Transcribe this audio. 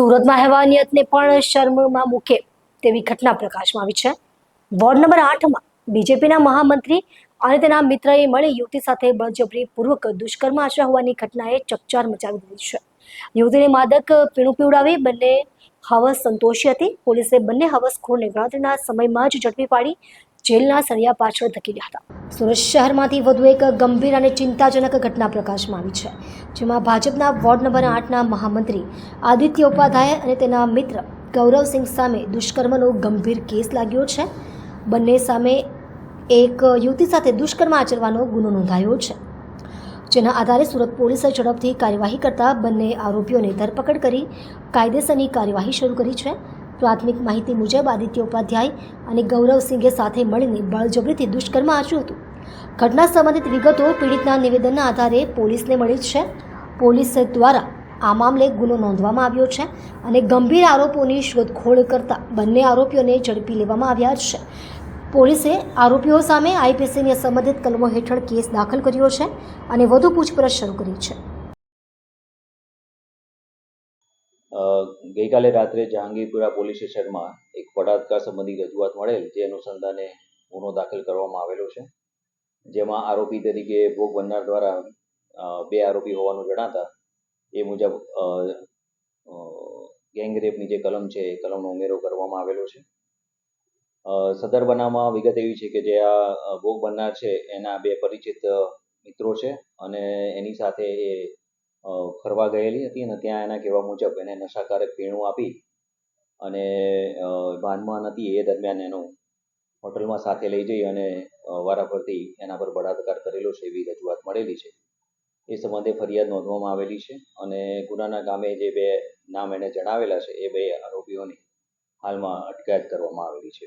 સુરતમાં હેવાનિયતને પણ શર્મમાં મૂકે તેવી ઘટના પ્રકાશમાં આવી છે. વોર્ડ નંબર આઠમાં બીજેપીના મહામંત્રી અને તેના મિત્રએ મળી યુવતી સાથે બળજબરીપૂર્વક દુષ્કર્મ આચરા હોવાની ઘટનાએ ચકચાર મચાવી દીધી છે. યુવતીને માદક પીણું પીવડાવી બંને હવસ સંતોષી હતી. પોલીસે બંને હવસખોરને ગણતરીના સમયમાં જ ઝડપી પાડી જેલના સળિયા પાછળ ધકેલ્યા હતા. સુરત શહેરમાંથી વધુ એક ગંભીર અને ચિંતાજનક ઘટના પ્રકાશમાં આવી છે, જેમાં ભાજપના વોર્ડ નંબર આઠના મહામંત્રી આદિત્ય ઉપાધ્યાય અને તેના મિત્ર ગૌરવસિંહ સામે દુષ્કર્મનો ગંભીર કેસ લાગ્યો છે. બંને સામે એક યુવતી સાથે દુષ્કર્મ આચરવાનો ગુનો નોંધાયો છે. જેના આધારે સુરત પોલીસે ઝડપથી કાર્યવાહી કરતા બંને આરોપીઓની ધરપકડ કરી, કાયદેસરની કાર્યવાહી શરૂ કરી છે. પ્રાથમિક માહિતી મુજબ આદિત્ય ઉપાધ્યાય અને ગૌરવસિંઘે સાથે મળીને બળજબરીથી દુષ્કર્મ આચર્યું હતું. ઘટના સંબંધિત વિગતો પીડિતના નિવેદનના આધારે પોલીસને મળી છે. પોલીસ દ્વારા આ મામલે ગુનો નોંધવામાં આવ્યો છે અને ગંભીર આરોપોની શોધખોળ કરતા બંને આરોપીઓને ઝડપી લેવામાં આવ્યા છે. પોલીસે આરોપીઓ સામે આઈપીસીની સંબંધિત કલમો હેઠળ કેસ દાખલ કર્યો છે અને વધુ પૂછપરછ શરૂ કરી છે. ગઈકાલે રાત્રે જહાંગીરપુરા પોલીસ સ્ટેશનમાં એક બળાત્કાર સંબંધી રજૂઆત મળેલ જે અનુસંધાને ગુનો દાખલ કરવામાં આવેલો છે. જેમાં આરોપી તરીકે ભોગ બનનાર દ્વારા બે આરોપી હોવાનું જણાતા એ મુજબ અ, અ, ગેંગ રેપની જે કલમ છે એ કલમનો ઉમેરો કરવામાં આવેલો છે. સદર બનાવમાં વિગત એવી છે કે જે આ ભોગ બનનાર છે, એના બે પરિચિત મિત્રો છે અને એની સાથે એ ફરવા ગયેલી હતી અને ત્યાં એના કહેવા મુજબ એને નશાકારક પીણું આપી અને ભાનમાં નથી એ દરમિયાન એનો હોટલમાં સાથે લઈ જઈ અને વારાફરતી એના પર બળાત્કાર કરેલો છે એવી રજૂઆત મળેલી છે. એ સંબંધે ફરિયાદ નોંધવામાં આવેલી છે અને ગુનાના ગામે જે બે નામ એણે જણાવેલા છે એ બે આરોપીઓની હાલમાં અટકાયત કરવામાં આવેલી છે.